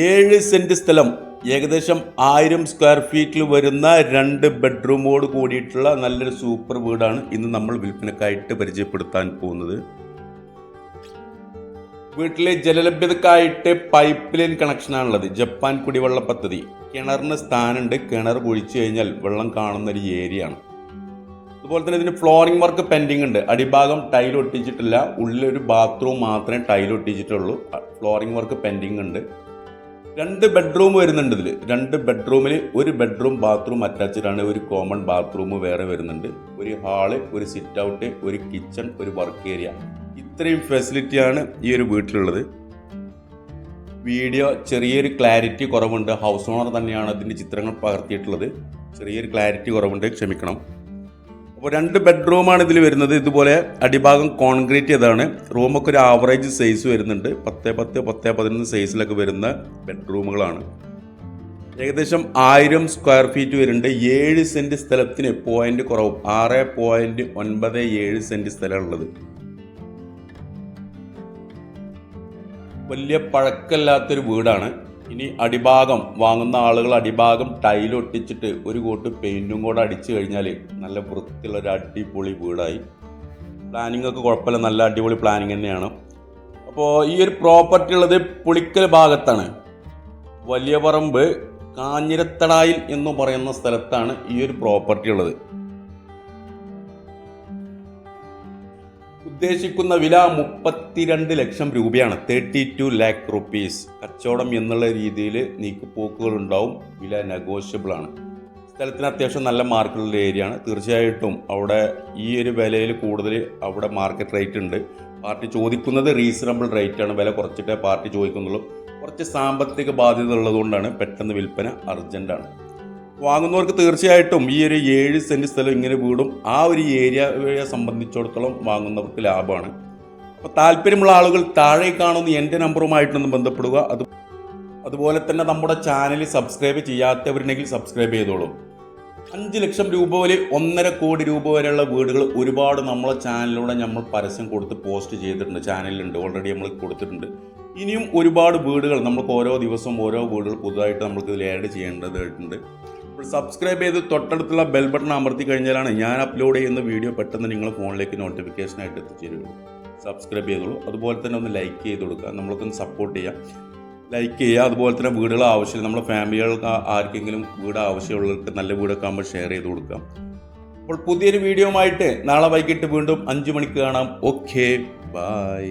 ഏഴ് സെന്റ് സ്ഥലം ഏകദേശം ആയിരം സ്ക്വയർ ഫീറ്റിൽ വരുന്ന രണ്ട് ബെഡ്റൂമോട് കൂടിയിട്ടുള്ള നല്ലൊരു സൂപ്പർ വീടാണ് ഇന്ന് നമ്മൾ വിൽപ്പനക്കായിട്ട് പരിചയപ്പെടുത്താൻ പോകുന്നത്. വീട്ടിലെ ജലലഭ്യതക്കായിട്ട് പൈപ്പ് ലൈൻ കണക്ഷനാണുള്ളത് ജപ്പാൻ കുടിവെള്ള പദ്ധതി. കിണറിന് സ്ഥാനമുണ്ട്. കിണർ കുഴിച്ചു കഴിഞ്ഞാൽ വെള്ളം കാണുന്ന ഒരു ഏരിയ ആണ്. അതുപോലെ തന്നെ ഇതിന് ഫ്ലോറിംഗ് വർക്ക് പെൻഡിങ് ഉണ്ട്. അടിഭാഗം ടൈൽ ഒട്ടിച്ചിട്ടില്ല. ഉള്ളിലൊരു ബാത്റൂം മാത്രമേ ടൈൽ ഒട്ടിച്ചിട്ടുള്ളൂ. ഫ്ലോറിംഗ് വർക്ക് പെൻഡിങ് ഉണ്ട്. രണ്ട് ബെഡ്റൂം വരുന്നുണ്ട് ഇതിൽ രണ്ട് ബെഡ്റൂമിൽ ഒരു ബെഡ്റൂം ബാത്റൂം അറ്റാച്ച്ഡ് ആണ്. ഒരു കോമൺ ബാത്റൂം വേറെ വരുന്നുണ്ട്. ഒരു ഹാൾ ഒരു സിറ്റ് ഔട്ട് ഒരു കിച്ചൺ ഒരു വർക്ക് ഏരിയ ഇത്രയും ഫെസിലിറ്റിയാണ് ഈ ഒരു വീട്ടിലുള്ളത്. വീഡിയോ ചെറിയൊരു ക്ലാരിറ്റി കുറവുണ്ട്. ഹൗസ് ഓണർ തന്നെയാണ് അതിന്റെ ചിത്രങ്ങൾ പകർത്തിയിട്ടുള്ളത്. ചെറിയൊരു ക്ലാരിറ്റി കുറവുണ്ട്. ക്ഷമിക്കണം. അപ്പോൾ രണ്ട് ബെഡ്റൂമാണ് ഇതിൽ വരുന്നത്. ഇതുപോലെ അടിഭാഗം കോൺക്രീറ്റ് ചെയ്താണ് റൂമൊക്കെ ഒരു ആവറേജ് സൈസ് വരുന്നുണ്ട്. പത്ത് പത്ത് പത്ത് പതിനൊന്ന് സൈസിലൊക്കെ വരുന്ന ബെഡ്റൂമുകളാണ്. ഏകദേശം ആയിരം സ്ക്വയർ ഫീറ്റ് വരുന്നുണ്ട്. ഏഴ് സെന്റ് സ്ഥലത്തിന് പോയിന്റ് കുറവും. ആറ് പോയിന്റ് ഒൻപത് ഏഴ് സെന്റ് സ്ഥലമുള്ളത് വലിയ പഴക്കമില്ലാത്തൊരു വീടാണ്. ഇനി അടിഭാഗം വാങ്ങുന്ന ആളുകൾ അടിഭാഗം ടൈൽ ഒട്ടിച്ചിട്ട് ഒരു കോട്ട് പെയിന്റും കൂടെ അടിച്ചു കഴിഞ്ഞാൽ നല്ല വൃത്തിയുള്ള ഒരു അടിപൊളി വീടായി. പ്ലാനിംഗ് ഒക്കെ കുഴപ്പമില്ല നല്ല അടിപൊളി പ്ലാനിങ് തന്നെയാണ്. അപ്പോൾ ഈ ഒരു പ്രോപ്പർട്ടി ഉള്ളത് പുളിക്കൽ ഭാഗത്താണ്. വലിയ പറമ്പ് കാഞ്ഞിരത്തടായിൽ എന്ന് പറയുന്ന സ്ഥലത്താണ് ഈ ഒരു പ്രോപ്പർട്ടി ഉള്ളത്. ഉദ്ദേശിക്കുന്ന വില മുപ്പത്തിരണ്ട് ലക്ഷം രൂപയാണ്. തേർട്ടി ടു ലാക്ക് റുപ്പീസ് കച്ചവടം എന്നുള്ള രീതിയിൽ നീക്കുപോക്കുകൾ ഉണ്ടാവും. വില നെഗോഷ്യബിൾ ആണ്. സ്ഥലത്തിന് അത്യാവശ്യം നല്ല മാർക്കറ്റുള്ള ഏരിയ ആണ്. തീർച്ചയായിട്ടും അവിടെ ഈ ഒരു വിലയിൽ കൂടുതൽ അവിടെ മാർക്കറ്റ് റേറ്റ് ഉണ്ട്. പാർട്ടി ചോദിക്കുന്നത് റീസണബിൾ റേറ്റ് ആണ്. വില കുറച്ചിട്ടേ പാർട്ടി ചോദിക്കുന്നുള്ളൂ. കുറച്ച് സാമ്പത്തിക ബാധ്യത ഉള്ളതുകൊണ്ടാണ് പെട്ടെന്ന് വിൽപ്പന അർജന്റാണ് വാങ്ങുന്നവർക്ക് തീർച്ചയായിട്ടും ഈ ഒരു ഏഴ് സെന്റ് സ്ഥലം ഇങ്ങനെ വീടും ആ ഒരു ഏരിയയെ സംബന്ധിച്ചിടത്തോളം വാങ്ങുന്നവർക്ക് ലാഭമാണ്. അപ്പോൾ താല്പര്യമുള്ള ആളുകൾ താഴെ കാണുന്ന എന്റെ നമ്പറുമായിട്ടൊന്ന് ബന്ധപ്പെടുക. അത് അതുപോലെ തന്നെ നമ്മുടെ ചാനൽ സബ്സ്ക്രൈബ് ചെയ്യാത്തവരുണ്ടെങ്കിൽ സബ്സ്ക്രൈബ് ചെയ്തോളൂ. അഞ്ച് ലക്ഷം രൂപ വരെ ഒന്നര കോടി രൂപ വരെയുള്ള വീടുകൾ ഒരുപാട് നമ്മളെ ചാനലിലൂടെ നമ്മൾ പരസ്യം കൊടുത്ത് പോസ്റ്റ് ചെയ്തിട്ടുണ്ട്. ചാനലിലുണ്ട് ഓൾറെഡി നമ്മൾ കൊടുത്തിട്ടുണ്ട്. ഇനിയും ഒരുപാട് വീടുകൾ നമുക്ക് ഓരോ ദിവസവും ഓരോ വീടുകൾ പുതുതായിട്ട് നമുക്ക് ആഡ് ചെയ്യേണ്ടതായിട്ടുണ്ട്. സബ്സ്ക്രൈബ് ചെയ്ത് തൊട്ടടുത്തുള്ള ബെൽ ബട്ടൺ അമർത്തി കഴിഞ്ഞാലാണ് ഞാൻ അപ്ലോഡ് ചെയ്യുന്ന വീഡിയോ പെട്ടെന്ന് നിങ്ങളുടെ ഫോണിലേക്ക് നോട്ടിഫിക്കേഷനായിട്ട് എത്തിച്ചേരുള്ളൂ സബ്സ്ക്രൈബ് ചെയ്തോളൂ. അതുപോലെ തന്നെ ഒന്ന് ലൈക്ക് ചെയ്ത് കൊടുക്കുക. നമ്മളൊക്കെ സപ്പോർട്ട് ചെയ്യാം. ലൈക്ക് ചെയ്യുക. അതുപോലെ തന്നെ വീടുകൾ ആവശ്യമില്ല. നമ്മുടെ ഫാമിലികൾക്ക് ആർക്കെങ്കിലും വീട് ആവശ്യമുള്ളവർക്ക് നല്ല വീടൊക്കെ ആകുമ്പോൾ ഷെയർ ചെയ്ത് കൊടുക്കാം അപ്പോൾ പുതിയൊരു വീഡിയോ ആയിട്ട് നാളെ വൈകിട്ട് വീണ്ടും അഞ്ച് മണിക്ക് കാണാം. Okay bye